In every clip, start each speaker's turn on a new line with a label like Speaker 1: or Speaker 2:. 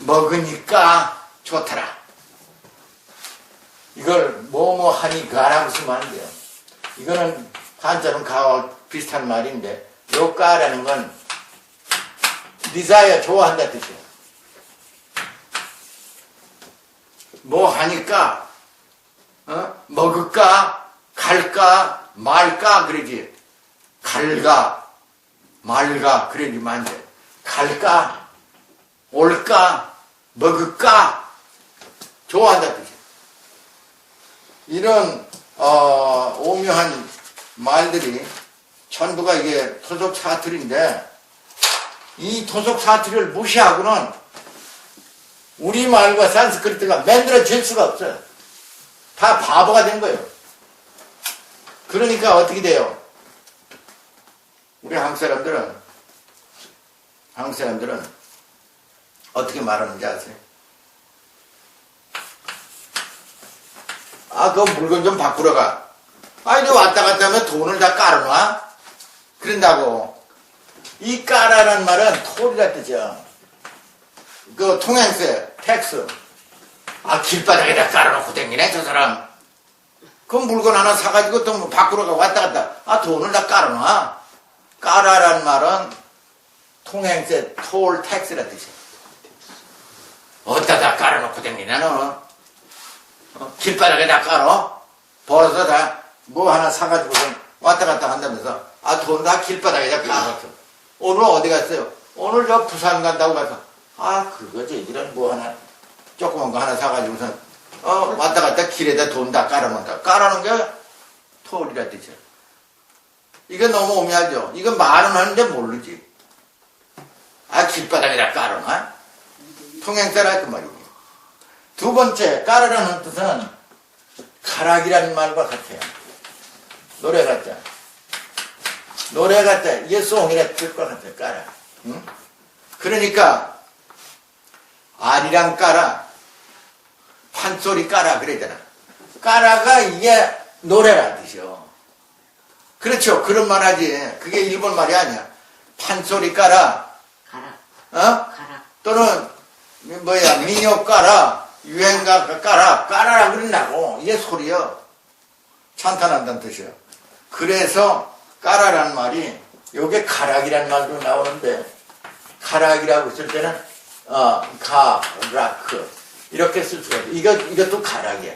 Speaker 1: 먹으니까 좋더라. 이걸 뭐뭐 하니까라고 쓰면 안 돼요. 이거는 한자는 가와 비슷한 말인데 요까라는 건 desire 좋아한다 뜻이에요. 뭐 하니까 어? 먹을까 갈까 말까 그러지 갈가 말가 그러지만 안 돼. 갈까 올까 먹을까 좋아한다. 이런 어, 오묘한 말들이 전부가 이게 토속 사투리인데 이 토속 사투리를 무시하고는 우리말과 산스크리트가 만들어질 수가 없어요. 다 바보가 된 거예요. 그러니까 어떻게 돼요? 우리 한국 사람들은 한국 사람들은 어떻게 말하는지 아세요? 아, 그 물건 좀 바꾸러 가. 아, 이제 왔다 갔다 하면 돈을 다 깔아놔? 그런다고. 이 까라는 말은 톨이라 뜻이야. 그 통행세, 텍스. 아, 길바닥에다 깔아놓고 댕기네, 저 사람. 그 물건 하나 사가지고 또뭐 바꾸러 가 왔다 갔다. 아, 돈을 다 깔아놔. 까라란 말은 통행세, 톨, 텍스라 뜻이야. 어디다 깔아놓고 댕기냐, 너? 어? 길바닥에 다 깔어? 벌어서 다 뭐 하나 사가지고 왔다 갔다 한다면서 아 돈 다 길바닥에다 깔았어 오늘 어디 갔어요? 오늘 저 부산 간다고 가서 아 그거지 이런 뭐 하나 조그만 거 하나 사가지고서 어 왔다 갔다 길에다 돈 다 깔아놓는다 깔아놓은 게 토리라 뜻이야 이거 너무 오묘하죠 이건 말은 하는데 모르지 아 길바닥에다 깔아놔 통행세라 그 말이고 두 번째 까르라는 뜻은 가락이라는 말과 같아요. 노래 같자. 노래 같자. 이게 송이라 뜻과 같아요. 까라. 응? 그러니까 알이랑 까라 판소리 까라 그랬잖아. 까라가 이게 노래라 뜻이요. 그렇죠. 그런 말 하지. 그게 일본 말이 아니야. 판소리 까라.
Speaker 2: 가라,
Speaker 1: 어?
Speaker 2: 가라.
Speaker 1: 또는 뭐야 민요 까라 유행가 까라 까라라 그런다고. 이게 소리요 찬탄한다는 뜻이요. 그래서 까라란 말이 요게 가락이란 말도 나오는데 가락이라고 쓸 때는 어, 가라크 이렇게 쓸 수가 있어 이거, 이것도 가락이야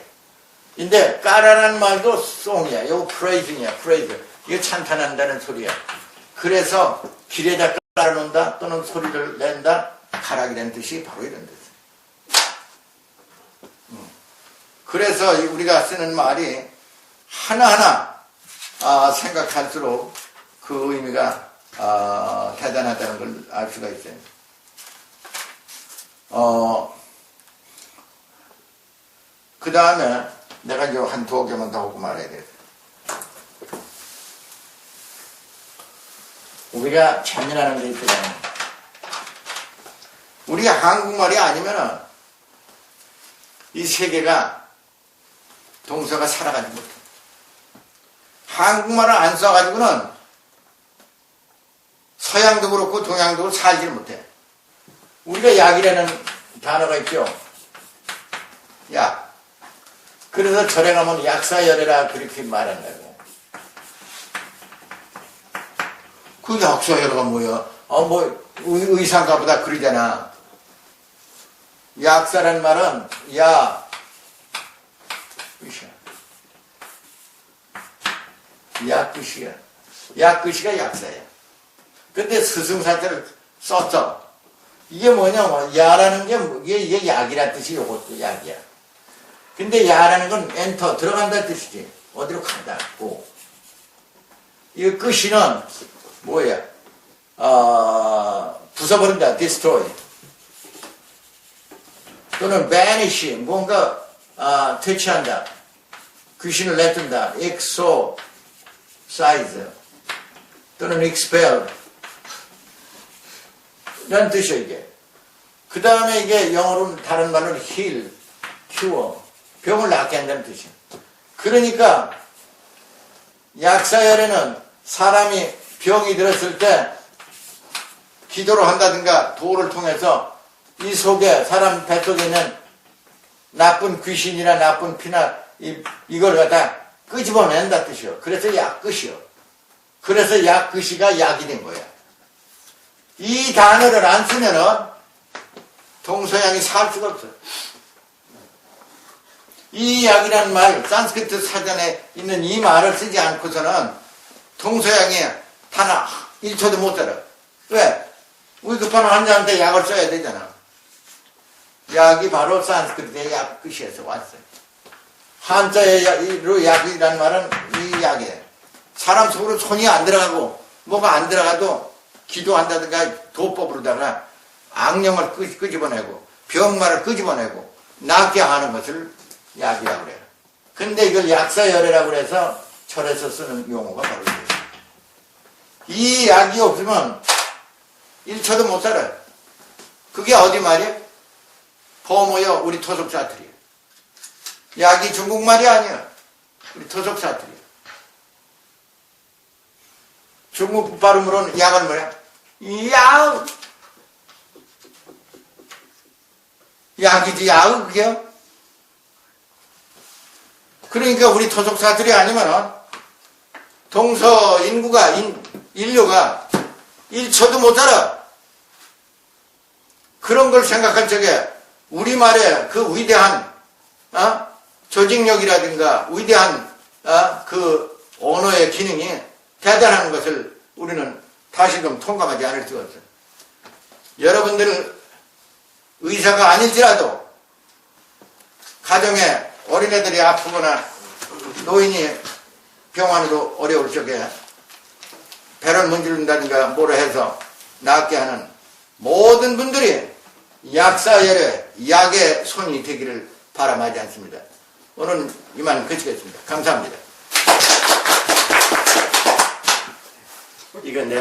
Speaker 1: 근데 까라란 말도 송이야. 요거 프레이징이야 프레이즈 이거 찬탄한다는 소리야. 그래서 길에다 깔아놓는다 또는 소리를 낸다 가락이라는 뜻이 바로 이런 뜻이에요. 음. 그래서 이 우리가 쓰는 말이 하나하나 아, 생각할수록 그 의미가 아, 대단하다는 걸 알 수가 있어요. 어, 그 다음에 내가 이제 한 두어 개만 더 하고 말해야 돼. 우리가 참여하는 게 있거든요. 우리가 한국말이 아니면은 이 세계가 동서가 살아가지 못해. 한국말을 안 써가지고는 서양도 그렇고 동양도 그렇고 살지 못해. 우리가 약이라는 단어가 있죠. 약. 그래서 절에 가면 약사열애라 그렇게 말한다고. 그 약사열애가 뭐야? 어, 뭐, 의- 의사인가 보다 그러잖아. 약사란 말은 야 끝이야. 약 끝이야. 약 끝이가 약사야. 근데 스승사자를 썼어. 이게 뭐냐면 야라는 게 뭐- 이게, 이게 약이란 뜻이 요것도 약이야. 근데 야라는 건 엔터 들어간다는 뜻이지. 어디로 간다. 고. 이 끝이는 뭐야? 어, 부숴버린다. destroy. 또는 vanish. 뭔가 아, 퇴치한다. 귀신을 내둔다. exorcise. 또는 expel. 이런 뜻이야 이게. 그 다음에 이게 영어로는 다른 말로는 heal, cure. 병을 낫게 한다는 뜻이야. 그러니까 약사열에는 사람이 병이 들었을 때 기도를 한다든가 도를 통해서 이 속에 사람 뱃속에 있는 나쁜 귀신이나 나쁜 피나 이, 이걸 갖다 끄집어낸다 뜻이요. 그래서 약끝이요. 그래서 약끝이가 약이 된 거야. 이 단어를 안 쓰면은 동서양이 살 수가 없어. 이 약이라는 말, 산스크리트 사전에 있는 이 말을 쓰지 않고서는 동서양이 하나 1초도 못 살아. 왜? 우리 급한 환자한테 약을 써야 되잖아. 약이 바로 산스크리트의 약 끝이에서 왔어요. 한자로 약이라는 말은 이 약이에요. 사람 속으로 손이 안 들어가고 뭐가 안 들어가도 기도한다든가 도법으로다가 악령을 끄, 끄집어내고 병마를 끄집어내고 낫게 하는 것을 약이라고 그래요. 근데 이걸 약사열애라고 그래서 철에서 쓰는 용어가 바로 이거예요. 이 약이 없으면 1초도 못 살아요. 그게 어디 말이에요? 포모여 우리 토속 사투리예요. 약이 중국말이 아니야. 우리 토속 사투리. 중국 발음으로는 약은 뭐야? 약. 약이지 약 그게요? 그러니까 우리 토속 사투리 아니면은 동서 인구가 인, 인류가 1초도 못 살아. 그런 걸 생각한 적에 우리말의 그 위대한 어? 조직력이라든가 위대한 어? 그 언어의 기능이 대단한 것을 우리는 다시금 통감하지 않을 수가 없어요. 여러분들 의사가 아닐지라도 가정에 어린애들이 아프거나 노인이 병원으로 어려울 적에 배를 문지른다든가 뭐라 해서 낫게 하는 모든 분들이 약사열의 약의 손이 되기를 바람하지 않습니다. 오늘 이만 그치겠습니다. 감사합니다. 이건 내